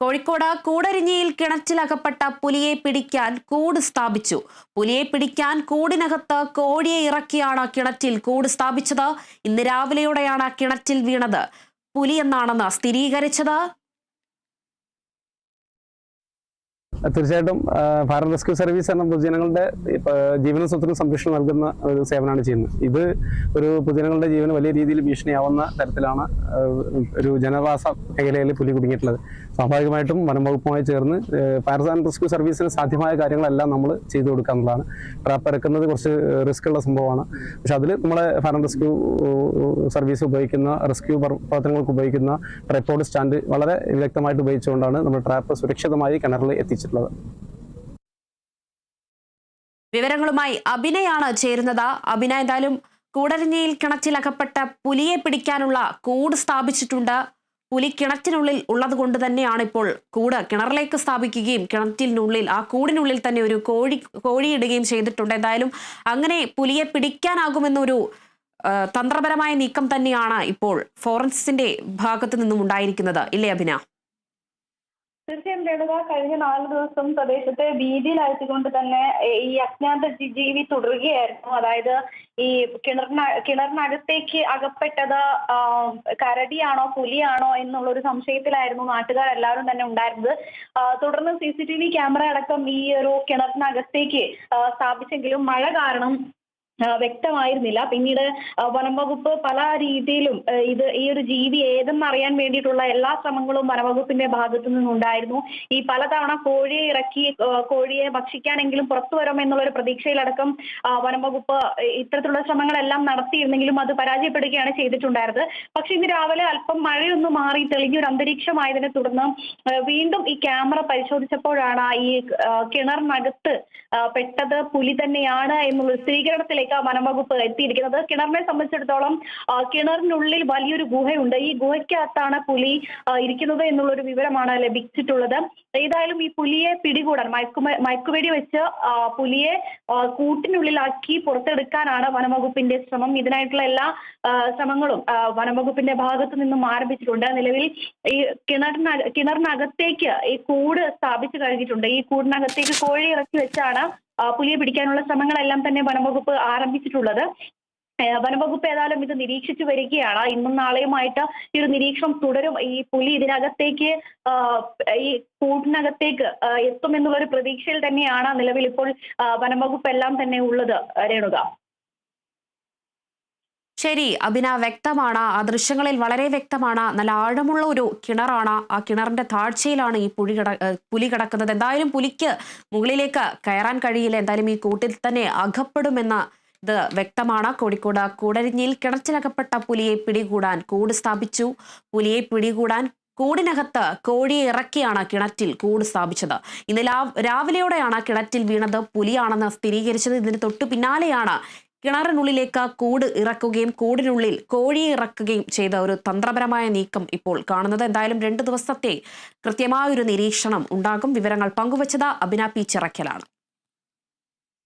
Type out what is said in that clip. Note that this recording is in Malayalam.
കോഴിക്കോട് കൂടരിഞ്ഞിയിൽ കിണറ്റിലകപ്പെട്ട പുലിയെ പിടിക്കാൻ കൂട് സ്ഥാപിച്ചു. പുലിയെ പിടിക്കാൻ കൂടിനകത്ത് കോഴിയെ ഇറക്കിയാണ് കിണറ്റിൽ കൂട് സ്ഥാപിച്ചത്. ഇന്ന് രാവിലെയോടെയാണ് കിണറ്റിൽ വീണത്. പുലി എന്നാണെന്ന് സ്ഥിരീകരിച്ചത് തീർച്ചയായിട്ടും ഫയർ റെസ്ക്യൂ സർവീസ് എന്ന പൊതുജനങ്ങളുടെ ജീവന സ്വത്തിനും സംരക്ഷണം നൽകുന്ന ഒരു സേവനമാണ് ചെയ്യുന്നത്. ഇത് ഒരു പൊതുജനങ്ങളുടെ ജീവന് വലിയ രീതിയിൽ ഭീഷണിയാവുന്ന തരത്തിലാണ് ഒരു ജനവാസ മേഖലയിൽ പുലി കുടുങ്ങിയിട്ടുള്ളത്. സ്വാഭാവികമായിട്ടും വനംവകുപ്പുമായി ചേർന്ന് ഫയർ ആൻഡ് റെസ്ക്യൂ സർവീസിന് സാധ്യമായ കാര്യങ്ങളെല്ലാം നമ്മൾ ചെയ്തു കൊടുക്കാന്നുള്ളതാണ്. ട്രാപ്പ് ഇറക്കുന്നത് കുറച്ച് റിസ്ക് ഉള്ള സംഭവമാണ്. പക്ഷെ അതിൽ നമ്മളെ ഫയർ ആൻഡ് റെസ്ക്യൂ സർവീസ് ഉപയോഗിക്കുന്ന റെസ്ക്യൂ പ്രവർത്തനങ്ങൾക്ക് ഉപയോഗിക്കുന്ന ട്രൈപ്പോഡ് സ്റ്റാൻഡ് വളരെ വ്യക്തമായിട്ട് ഉപയോഗിച്ചുകൊണ്ടാണ് നമ്മൾ ട്രാപ്പ് സുരക്ഷിതമായി കിണറിൽ എത്തിച്ചിട്ടുള്ളത്. വിവരങ്ങളുമായി അഭിനയാണ് ചേരുന്നത്. അഭിന എന്തായാലും കൂടരഞ്ഞിയിൽ കിണറ്റിലകപ്പെട്ട പുലിയെ പിടിക്കാനുള്ള കൂട് സ്ഥാപിച്ചിട്ടുണ്ട്. പുലി കിണറ്റിനുള്ളിൽ ഉള്ളത് കൊണ്ട് തന്നെയാണ് ഇപ്പോൾ കൂട് കിണറിലേക്ക് സ്ഥാപിക്കുകയും കിണറ്റിനുള്ളിൽ ആ കൂടിനുള്ളിൽ തന്നെ ഒരു കോഴി കോഴിയിടുകയും ചെയ്തിട്ടുണ്ട്. എന്തായാലും അങ്ങനെ പുലിയെ പിടിക്കാനാകുമെന്നൊരു തന്ത്രപരമായ നീക്കം തന്നെയാണ് ഇപ്പോൾ ഫോറൻസിന്റെ ഭാഗത്തു നിന്നും ഉണ്ടായിരിക്കുന്നത്. ഇല്ലേ അഭിന? തീർച്ചയായും രേണുക കഴിഞ്ഞ നാല് ദിവസം പ്രദേശത്തെ ഭീതിയിലായതുകൊണ്ട് തന്നെ ഈ അജ്ഞാത ജീവി തുടരുകയായിരുന്നു. അതായത് ഈ കിണറിന കിണറിനകത്തേക്ക് അകപ്പെട്ടത് കരടിയാണോ പുലിയാണോ എന്നുള്ള ഒരു സംശയത്തിലായിരുന്നു നാട്ടുകാർ എല്ലാവരും തന്നെ ഉണ്ടായിരുന്നത്. തുടർന്ന് C C T V camera അടക്കം ഈ ഒരു കിണറിനകത്തേക്ക് സ്ഥാപിച്ചെങ്കിലും മഴ കാരണം വ്യക്തമായിരുന്നില്ല. പിന്നീട് വനംവകുപ്പ് വനം വകുപ്പ് പല രീതിയിലും ഇത് ഈ ഒരു ജീവി ഏതെന്ന് അറിയാൻ വേണ്ടിയിട്ടുള്ള എല്ലാ ശ്രമങ്ങളും വനവകുപ്പിന്റെ ഭാഗത്തു നിന്നുണ്ടായിരുന്നു. ഈ പലതവണ കോഴിയെ ഇറക്കി കോഴിയെ ഭക്ഷിക്കാനെങ്കിലും പുറത്തു വരും എന്നുള്ള ഒരു പ്രതീക്ഷയിലടക്കം വനംവകുപ്പ് വനം വകുപ്പ് ഇത്തരത്തിലുള്ള ശ്രമങ്ങളെല്ലാം നടത്തിയിരുന്നെങ്കിലും അത് പരാജയപ്പെടുകയാണ് ചെയ്തിട്ടുണ്ടായിരുന്നത്. പക്ഷെ ഇന്ന് രാവിലെ അല്പം മഴയൊന്ന് മാറി തെളിഞ്ഞൊരു അന്തരീക്ഷമായതിനെ തുടർന്ന് വീണ്ടും ഈ ക്യാമറ പരിശോധിച്ചപ്പോഴാണ് ഈ കിണറിനകത്ത് പെട്ടത് പുലി തന്നെയാണ് എന്നുള്ള സ്ഥിരീകരണത്തിലേക്ക് വനംവകുപ്പ് എത്തിയിരിക്കുന്നത്. കിണറിനെ സംബന്ധിച്ചിടത്തോളം കിണറിനുള്ളിൽ വലിയൊരു ഗുഹയുണ്ട്. ഈ ഗുഹയ്ക്കകത്താണ് പുലി ഇരിക്കുന്നത് എന്നുള്ളൊരു വിവരമാണ് ലഭിച്ചിട്ടുള്ളത്. ഏതായാലും ഈ പുലിയെ പിടികൂടാൻ മയക്കുമ മയക്കുവെടി വെച്ച് പുലിയെ കൂട്ടിനുള്ളിലാക്കി പുറത്തെടുക്കാനാണ് വനംവകുപ്പിന്റെ ശ്രമം. ഇതിനായിട്ടുള്ള എല്ലാ ശ്രമങ്ങളും വനംവകുപ്പിന്റെ ഭാഗത്തു നിന്നും ആരംഭിച്ചിട്ടുണ്ട്. നിലവിൽ ഈ കിണറിന കിണറിനകത്തേക്ക് ഈ കൂട് സ്ഥാപിച്ചു കഴിഞ്ഞിട്ടുണ്ട്. ഈ കൂടിനകത്തേക്ക് കോഴി ഇറക്കി വെച്ചാണ് പുലിയെ പിടിക്കാനുള്ള ശ്രമങ്ങളെല്ലാം തന്നെ വനംവകുപ്പ് ആരംഭിച്ചിട്ടുള്ളത്. വനംവകുപ്പ് ഏതായാലും ഇത് നിരീക്ഷിച്ചു വരികയാണ്. ഇന്നും നാളെയുമായിട്ട് ഈ ഒരു നിരീക്ഷണം തുടരും. ഈ പുലി ഇതിനകത്തേക്ക് ഈ കൂട്ടിനകത്തേക്ക് എത്തുമെന്നുള്ള ഒരു പ്രതീക്ഷയിൽ തന്നെയാണ് നിലവിൽ ഇപ്പോൾ വനംവകുപ്പ് എല്ലാം തന്നെ ഉള്ളത് രേണുക. ശരി അബിന വ്യക്തമാണ്. ആ ദൃശ്യങ്ങളിൽ വളരെ വ്യക്തമാണ്. നല്ല ആഴമുള്ള ഒരു കിണറാണ്. ആ കിണറിന്റെ താഴ്ചയിലാണ് ഈ പുലി കിട പുലി കിടക്കുന്നത്. എന്തായാലും പുലിക്ക് മുകളിലേക്ക് കയറാൻ കഴിയില്ല. എന്തായാലും ഈ കൂട്ടിൽ തന്നെ അകപ്പെടുമെന്ന ഇത് വ്യക്തമാണ്. കോഴിക്കോട് കൂടരിഞ്ഞിൽ കിണറ്റിലകപ്പെട്ട പുലിയെ പിടികൂടാൻ കൂട് സ്ഥാപിച്ചു. പുലിയെ പിടികൂടാൻ കൂടിനകത്ത് കോഴിയെ ഇറക്കിയാണ് കിണറ്റിൽ കൂട് സ്ഥാപിച്ചത്. ഇന്ന് രാവിലെയോടെയാണ് കിണറ്റിൽ വീണത് പുലിയാണെന്ന് സ്ഥിരീകരിച്ചത്. ഇതിന് തൊട്ടു പിന്നാലെയാണ് കിണറിനുള്ളിലേക്ക് കൂട് ഇറക്കുകയും കൂടിനുള്ളിൽ കോഴിയെ ഇറക്കുകയും ചെയ്ത ഒരു തന്ത്രപരമായ നീക്കം ഇപ്പോൾ കാണുന്നത്. എന്തായാലും രണ്ട് ദിവസത്തെ കൃത്യമായ ഒരു നിരീക്ഷണം ഉണ്ടാകും. വിവരങ്ങൾ പങ്കുവച്ചത് അഭിന പി ചിറക്കലാണ്